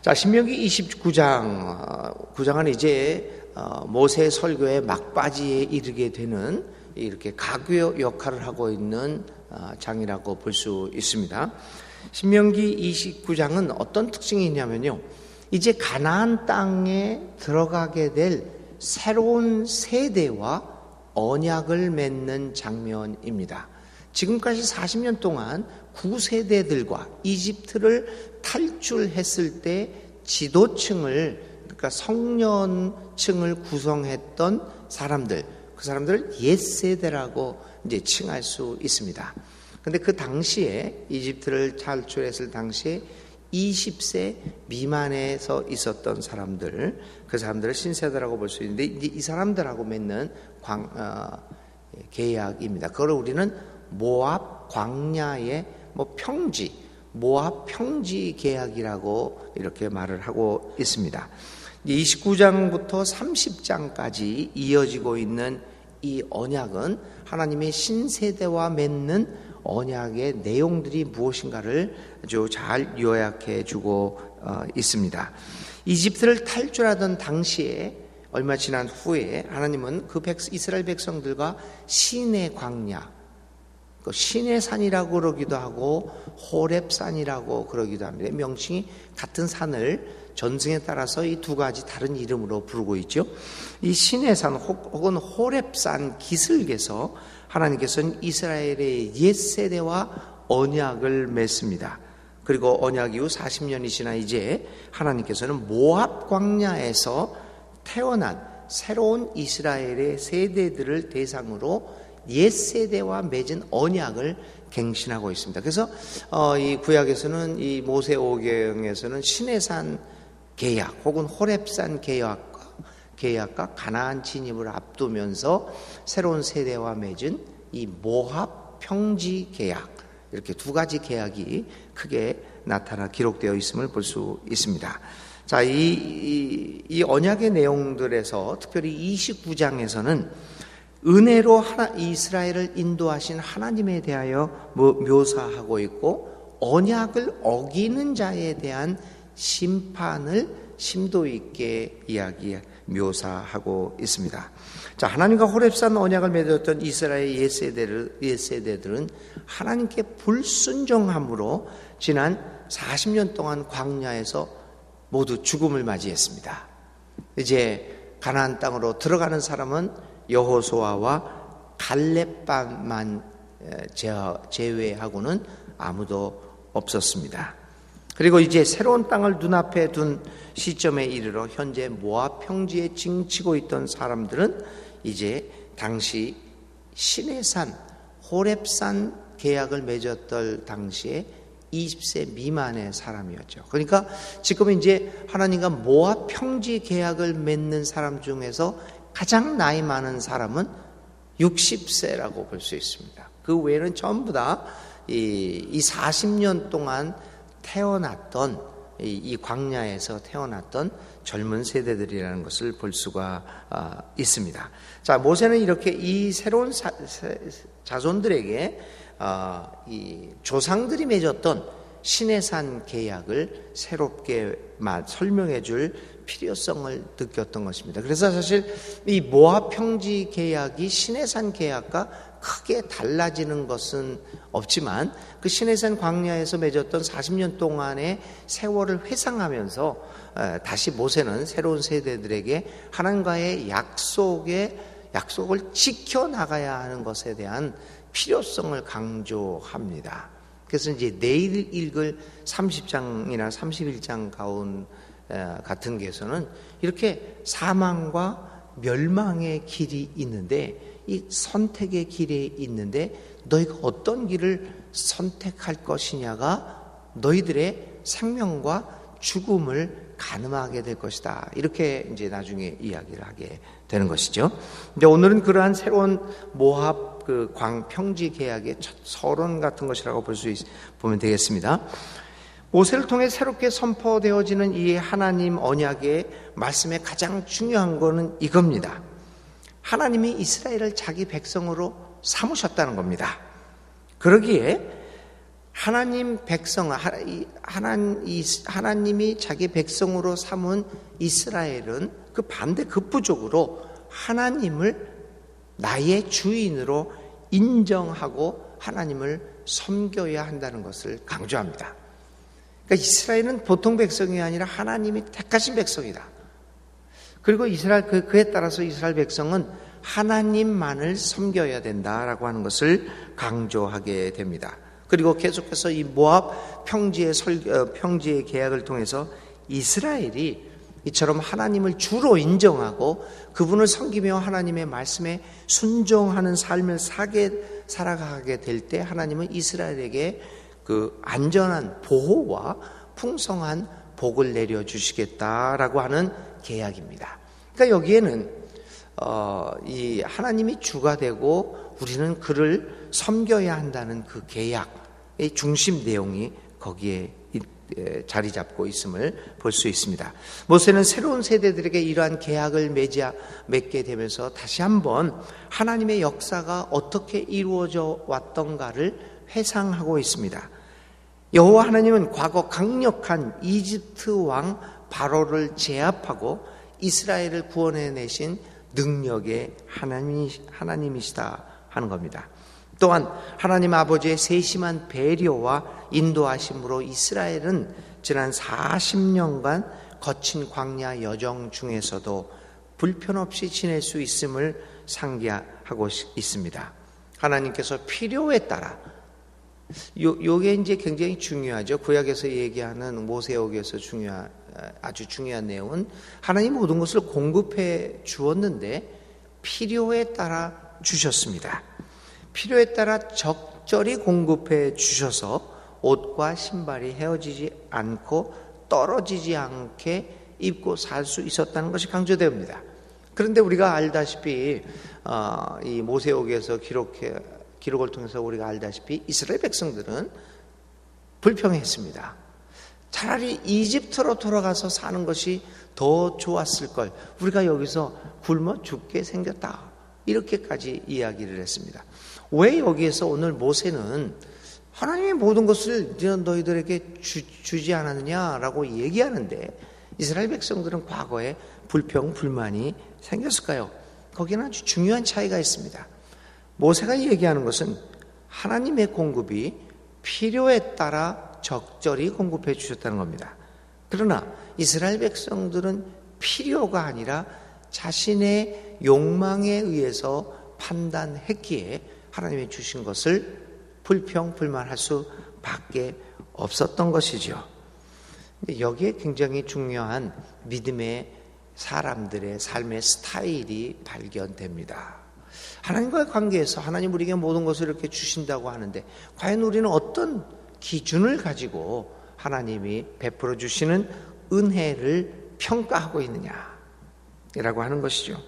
자, 신명기 29장, 9장은 이제 어, 모세 설교의 막바지에 이르게 되는 이렇게 가교 역할을 하고 있는 어, 장이라고 볼 수 있습니다. 신명기 29장은 어떤 특징이 있냐면요. 이제 가나안 땅에 들어가게 될 새로운 세대와 언약을 맺는 장면입니다. 지금까지 40년 동안 구세대들과 이집트를 탈출했을 때 지도층을 그러니까 성년층을 구성했던 사람들 그 사람들을 옛 세대라고 이제 칭할 수 있습니다. 근데 그 당시에 이집트를 탈출했을 당시에 20세 미만에서 있었던 사람들, 그 사람들을 신세대라고 볼 수 있는데 이제 이 사람들하고 맺는 광, 어, 계약입니다. 그걸 우리는 모압 광야의 뭐 평지, 모압 평지 계약이라고 이렇게 말을 하고 있습니다. 29장부터 30장까지 이어지고 있는 이 언약은 하나님의 신세대와 맺는 언약의 내용들이 무엇인가를 아주 잘 요약해 주고 어, 있습니다. 이집트를 탈출하던 당시에 얼마 지난 후에 하나님은 그 백, 이스라엘 백성들과 신의 광야, 그 신의 산이라고 그러기도 하고 호랩산이라고 그러기도 합니다. 명칭이 같은 산을 전승에 따라서 이 두 가지 다른 이름으로 부르고 있죠. 이 신의 산 혹은 호랩산 기슭에서 하나님께서는 이스라엘의 옛 세대와 언약을 맺습니다. 그리고 언약 이후 40년이 지나 이제 하나님께서는 모압 광야에서 태어난 새로운 이스라엘의 세대들을 대상으로 옛 세대와 맺은 언약을 갱신하고 있습니다. 그래서 어, 이 구약에서는 이 모세 오경에서는 신해산 계약 혹은 호랩산 계약과 계약과 가나안 진입을 앞두면서 새로운 세대와 맺은 이 모합 평지 계약 이렇게 두 가지 계약이 크게 나타나 기록되어 있음을 볼 수 있습니다. 자, 이, 이, 이 언약의 내용들에서 특별히 29장에서는 은혜로 하나, 이스라엘을 인도하신 하나님에 대하여 묘사하고 있고 언약을 어기는 자에 대한 심판을 심도 있게 이야기 묘사하고 있습니다. 자, 하나님과 호랩산 언약을 맺었던 이스라엘 옛 세대를, 옛 세대들은 하나님께 불순종함으로 지난 40년 동안 광야에서 모두 죽음을 맞이했습니다. 이제 가나안 땅으로 들어가는 사람은 여호수아와 갈렙반만 제외하고는 아무도 없었습니다. 그리고 이제 새로운 땅을 눈앞에 둔 시점에 이르러 현재 모압 평지에 징치고 있던 사람들은 이제 당시 신의 산 호랩산 계약을 맺었던 당시에 20세 미만의 사람이었죠. 그러니까 지금 이제 하나님과 모압 평지 계약을 맺는 사람 중에서 가장 나이 많은 사람은 60세라고 볼 수 있습니다. 그 외에는 전부 다이 40년 동안 태어났던 이 광야에서 태어났던 젊은 세대들이라는 것을 볼 수가 아, 있습니다. 자, 모세는 이렇게 이 새로운 자손들에게 아, 이 조상들이 맺었던 신의 산 계약을 새롭게 설명해 줄 필요성을 느꼈던 것입니다. 그래서 사실 이 모압 평지 계약이 신의 산 계약과 크게 달라지는 것은 없지만 그 신해산 광야에서 맺었던 40년 동안의 세월을 회상하면서 다시 모세는 새로운 세대들에게 하나님과의 약속의 약속을 지켜 나가야 하는 것에 대한 필요성을 강조합니다. 그래서 이제 내일 읽을 30장이나 31장 가운 같은 게서는 이렇게 사망과 멸망의 길이 있는데 이 선택의 길에 있는데 너희가 어떤 길을 선택할 것이냐가 너희들의 생명과 죽음을 가늠하게 될 것이다. 이렇게 이제 나중에 이야기를 하게 되는 것이죠. 이제 오늘은 그러한 새로운 모합 그 광평지 계약의 첫 서론 같은 것이라고 볼 수 보면 되겠습니다. 모세를 통해 새롭게 선포되어지는 이 하나님 언약의 말씀의 가장 중요한 것은 이겁니다. 하나님이 이스라엘을 자기 백성으로 삼으셨다는 겁니다. 그러기에 하나님 백성, 하나님이 자기 백성으로 삼은 이스라엘은 그 반대 급부족으로 하나님을 나의 주인으로 인정하고 하나님을 섬겨야 한다는 것을 강조합니다. 그러니까 이스라엘은 보통 백성이 아니라 하나님이 택하신 백성이다. 그리고 이스라엘 그, 그에 따라서 이스라엘 백성은 하나님만을 섬겨야 된다라고 하는 것을 강조하게 됩니다. 그리고 계속해서 이 모압 평지의 설 어, 평지의 계약을 통해서 이스라엘이 이처럼 하나님을 주로 인정하고 그분을 섬기며 하나님의 말씀에 순종하는 삶을 사게 살아가게 될 때 하나님은 이스라엘에게 그 안전한 보호와 풍성한 복을 내려 주시겠다라고 하는 계약입니다. 그러니까 여기에는 어, 이 하나님이 주가 되고 우리는 그를 섬겨야 한다는 그 계약의 중심 내용이 거기에 자리 잡고 있음을 볼 수 있습니다. 모세는 새로운 세대들에게 이러한 계약을 맺 맺게 되면서 다시 한번 하나님의 역사가 어떻게 이루어져 왔던가를 회상하고 있습니다. 여호와 하나님은 과거 강력한 이집트 왕 바로를 제압하고 이스라엘을 구원해 내신 능력의 하나님, 하나님이시다 하는 겁니다. 또한 하나님 아버지의 세심한 배려와 인도하심으로 이스라엘은 지난 40년간 거친 광야 여정 중에서도 불편 없이 지낼 수 있음을 상기하고 있습니다. 하나님께서 필요에 따라 요, 요게 이제 굉장히 중요하죠. 구약에서 얘기하는 모세오에서 중요한 아주 중요한 내용은 하나님 모든 것을 공급해 주었는데 필요에 따라 주셨습니다. 필요에 따라 적절히 공급해 주셔서 옷과 신발이 헤어지지 않고 떨어지지 않게 입고 살 수 있었다는 것이 강조됩니다. 그런데 우리가 알다시피 어, 이 모세오기에서 기록해 기록을 통해서 우리가 알다시피 이스라엘 백성들은 불평했습니다. 차라리 이집트로 돌아가서 사는 것이 더 좋았을 걸. 우리가 여기서 굶어 죽게 생겼다. 이렇게까지 이야기를 했습니다. 왜 여기에서 오늘 모세는 하나님의 모든 것을 너희들에게 주, 지 않았느냐라고 얘기하는데 이스라엘 백성들은 과거에 불평, 불만이 생겼을까요? 거기는 아주 중요한 차이가 있습니다. 모세가 얘기하는 것은 하나님의 공급이 필요에 따라 적절히 공급해 주셨다는 겁니다. 그러나 이스라엘 백성들은 필요가 아니라 자신의 욕망에 의해서 판단했기에 하나님이 주신 것을 불평, 불만할 수밖에 없었던 것이죠. 여기에 굉장히 중요한 믿음의 사람들의 삶의 스타일이 발견됩니다. 하나님과의 관계에서 하나님 우리에게 모든 것을 이렇게 주신다고 하는데 과연 우리는 어떤 기준을 가지고 하나님이 베풀어 주시는 은혜를 평가하고 있느냐라고 하는 것이죠.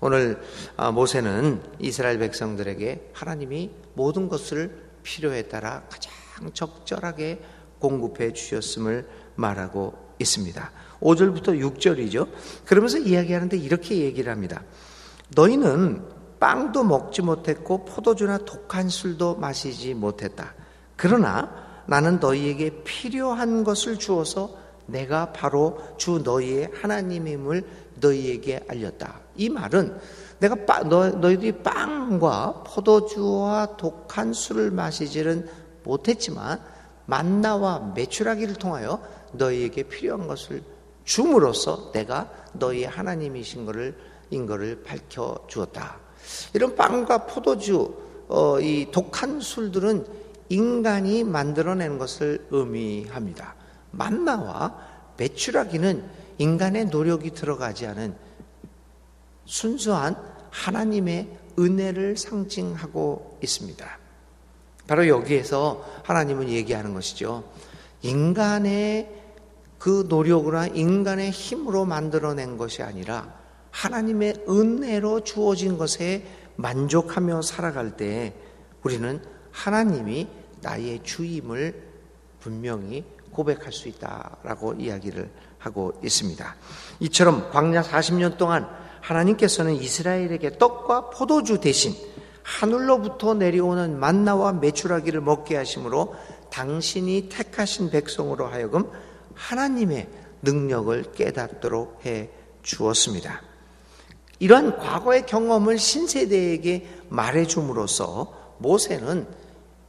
오늘 아, 모세는 이스라엘 백성들에게 하나님이 모든 것을 필요에 따라 가장 적절하게 공급해 주셨음을 말하고 있습니다. 5절부터 6절이죠. 그러면서 이야기하는데 이렇게 얘기를 합니다. 너희는 빵도 먹지 못했고 포도주나 독한 술도 마시지 못했다. 그러나 나는 너희에게 필요한 것을 주어서 내가 바로 주 너희의 하나님임을 너희에게 알렸다. 이 말은 내가 너희들이 빵과 포도주와 독한 술을 마시지는 못했지만 만나와 매출하기를 통하여 너희에게 필요한 것을 줌으로써 내가 너희의 하나님이신 것을 인 것을 밝혀 주었다. 이런 빵과 포도주, 어, 이 독한 술들은 인간이 만들어낸 것을 의미합니다. 만나와 매출하기는 인간의 노력이 들어가지 않은 순수한 하나님의 은혜를 상징하고 있습니다. 바로 여기에서 하나님은 얘기하는 것이죠. 인간의 그 노력으로 인간의 힘으로 만들어낸 것이 아니라 하나님의 은혜로 주어진 것에 만족하며 살아갈 때 우리는 하나님이 나의 주임을 분명히 고백할 수 있다라고 이야기를 하고 있습니다. 이처럼 광야 40년 동안 하나님께서는 이스라엘에게 떡과 포도주 대신 하늘로부터 내려오는 만나와 메추라기를 먹게 하심으로 당신이 택하신 백성으로 하여금 하나님의 능력을 깨닫도록 해 주었습니다. 이러한 과거의 경험을 신세대에게 말해 줌으로써 모세는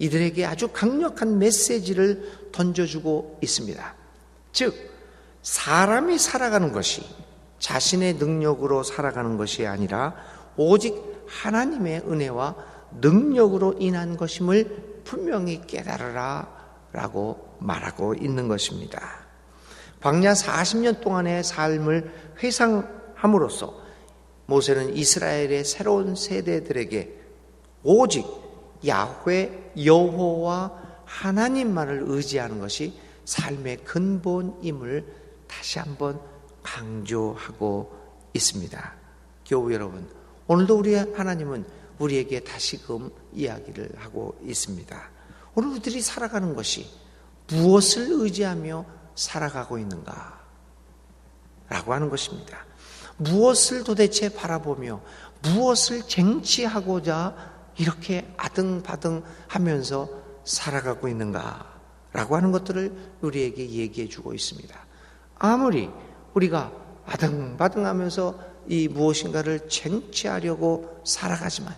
이들에게 아주 강력한 메시지를 던져주고 있습니다. 즉, 사람이 살아가는 것이 자신의 능력으로 살아가는 것이 아니라 오직 하나님의 은혜와 능력으로 인한 것임을 분명히 깨달으라 라고 말하고 있는 것입니다. 광야 40년 동안의 삶을 회상함으로써 모세는 이스라엘의 새로운 세대들에게 오직 야훼 여호와 하나님만을 의지하는 것이 삶의 근본임을 다시 한번 강조하고 있습니다. 교우 여러분, 오늘도 우리 하나님은 우리에게 다시금 이야기를 하고 있습니다. 오늘 우리들이 살아가는 것이 무엇을 의지하며 살아가고 있는가? 라고 하는 것입니다. 무엇을 도대체 바라보며 무엇을 쟁취하고자 이렇게 아등바등 하면서 살아가고 있는가? 라고 하는 것들을 우리에게 얘기해 주고 있습니다. 아무리 우리가 아등바등 하면서 이 무엇인가를 쟁취하려고 살아가지만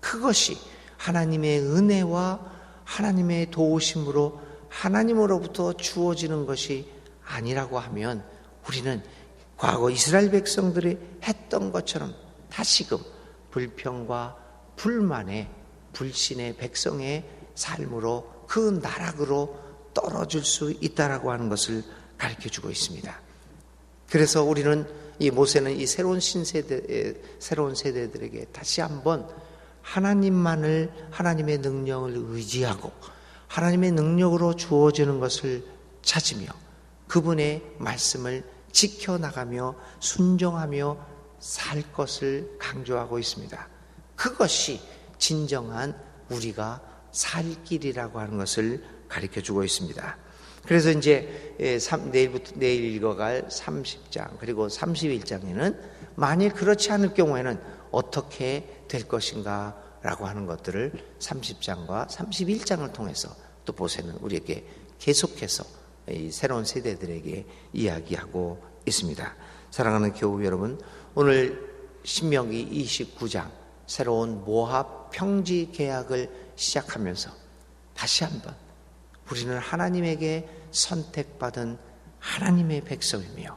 그것이 하나님의 은혜와 하나님의 도우심으로 하나님으로부터 주어지는 것이 아니라고 하면 우리는 과거 이스라엘 백성들이 했던 것처럼 다시금 불평과 불만의 불신의 백성의 삶으로 그 나락으로 떨어질 수 있다라고 하는 것을 가르쳐 주고 있습니다. 그래서 우리는 이 모세는 이 새로운 신세대, 새로운 세대들에게 다시 한번 하나님만을, 하나님의 능력을 의지하고 하나님의 능력으로 주어지는 것을 찾으며 그분의 말씀을 지켜나가며 순종하며 살 것을 강조하고 있습니다. 그것이 진정한 우리가 살 길이라고 하는 것을 가르쳐 주고 있습니다. 그래서 이제 내일부터 내일 읽어갈 30장 그리고 31장에는 만일 그렇지 않을 경우에는 어떻게 될 것인가 라고 하는 것들을 30장과 31장을 통해서 또 보세는 우리에게 계속해서 이 새로운 세대들에게 이야기하고 있습니다. 사랑하는 교우 여러분, 오늘 신명기 29장 새로운 모합 평지 계약을 시작하면서 다시 한번 우리는 하나님에게 선택받은 하나님의 백성이며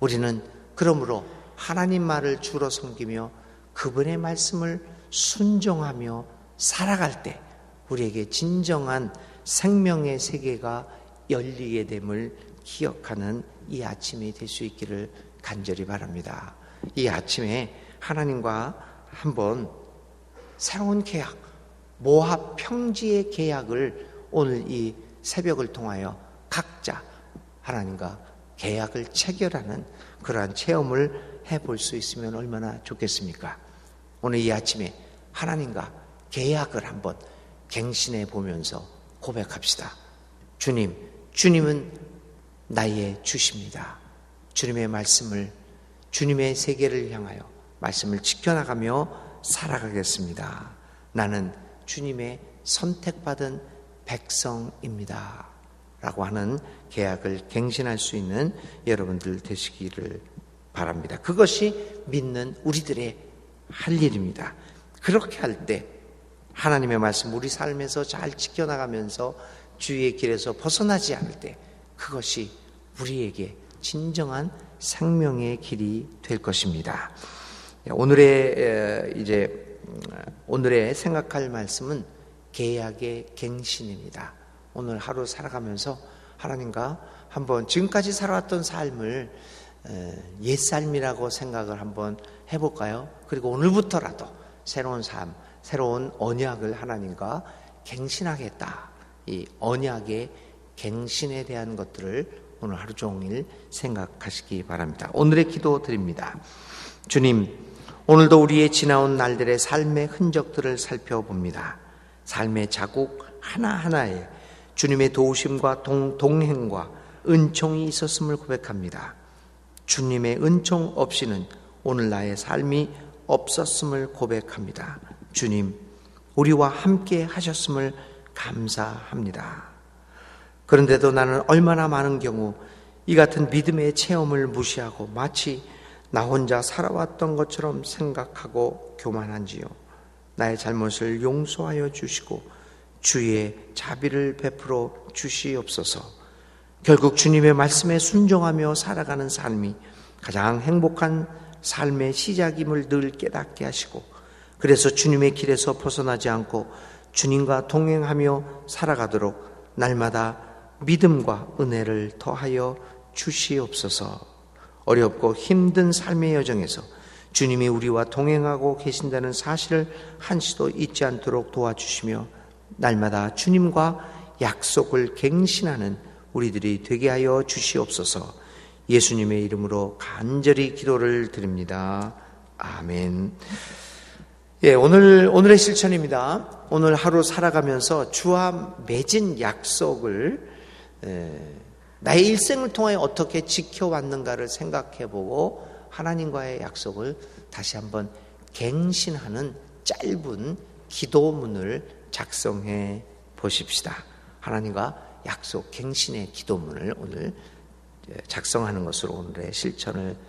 우리는 그러므로 하나님 말을 주로 섬기며 그분의 말씀을 순종하며 살아갈 때 우리에게 진정한 생명의 세계가 열리게 됨을 기억하는 이 아침이 될 수 있기를 간절히 바랍니다. 이 아침에 하나님과 한번 새로운 계약, 모합 평지의 계약을 오늘 이 새벽을 통하여 각자 하나님과 계약을 체결하는 그러한 체험을 해볼 수 있으면 얼마나 좋겠습니까? 오늘 이 아침에 하나님과 계약을 한번 갱신해 보면서 고백합시다. 주님, 주님은 나의 주십니다. 주님의 말씀을, 주님의 세계를 향하여 말씀을 지켜나가며 살아가겠습니다. 나는 주님의 선택받은 백성입니다. 라고 하는 계약을 갱신할 수 있는 여러분들 되시기를 바랍니다. 그것이 믿는 우리들의 할 일입니다. 그렇게 할 때 하나님의 말씀 우리 삶에서 잘 지켜나가면서 주의 길에서 벗어나지 않을 때 그것이 우리에게 진정한 생명의 길이 될 것입니다. 오늘의 이제 오늘의 생각할 말씀은 계약의 갱신입니다. 오늘 하루 살아가면서 하나님과 한번 지금까지 살아왔던 삶을 옛 삶이라고 생각을 한번 해볼까요? 그리고 오늘부터라도 새로운 삶, 새로운 언약을 하나님과 갱신하겠다. 이 언약의 갱신에 대한 것들을 오늘 하루 종일 생각하시기 바랍니다. 오늘의 기도 드립니다. 주님, 오늘도 우리의 지나온 날들의 삶의 흔적들을 살펴봅니다. 삶의 자국 하나하나에 주님의 도우심과 동, 동행과 은총이 있었음을 고백합니다. 주님의 은총 없이는 오늘 나의 삶이 없었음을 고백합니다. 주님, 우리와 함께 하셨음을 감사합니다. 그런데도 나는 얼마나 많은 경우 이 같은 믿음의 체험을 무시하고 마치 나 혼자 살아왔던 것처럼 생각하고 교만한지요. 나의 잘못을 용서하여 주시고 주의 자비를 베풀어 주시옵소서. 결국 주님의 말씀에 순종하며 살아가는 삶이 가장 행복한 삶의 시작임을 늘 깨닫게 하시고 그래서 주님의 길에서 벗어나지 않고 주님과 동행하며 살아가도록 날마다 믿음과 은혜를 더하여 주시옵소서. 어렵고 힘든 삶의 여정에서 주님이 우리와 동행하고 계신다는 사실을 한시도 잊지 않도록 도와주시며 날마다 주님과 약속을 갱신하는 우리들이 되게 하여 주시옵소서 예수님의 이름으로 간절히 기도를 드립니다. 아멘. 예, 오늘, 오늘의 실천입니다. 오늘 하루 살아가면서 주와 맺은 약속을, 에, 나의 일생을 통해 어떻게 지켜왔는가를 생각해 보고 하나님과의 약속을 다시 한번 갱신하는 짧은 기도문을 작성해 보십시다. 하나님과 약속 갱신의 기도문을 오늘 작성하는 것으로 오늘의 실천을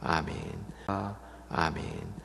아멘. 아멘.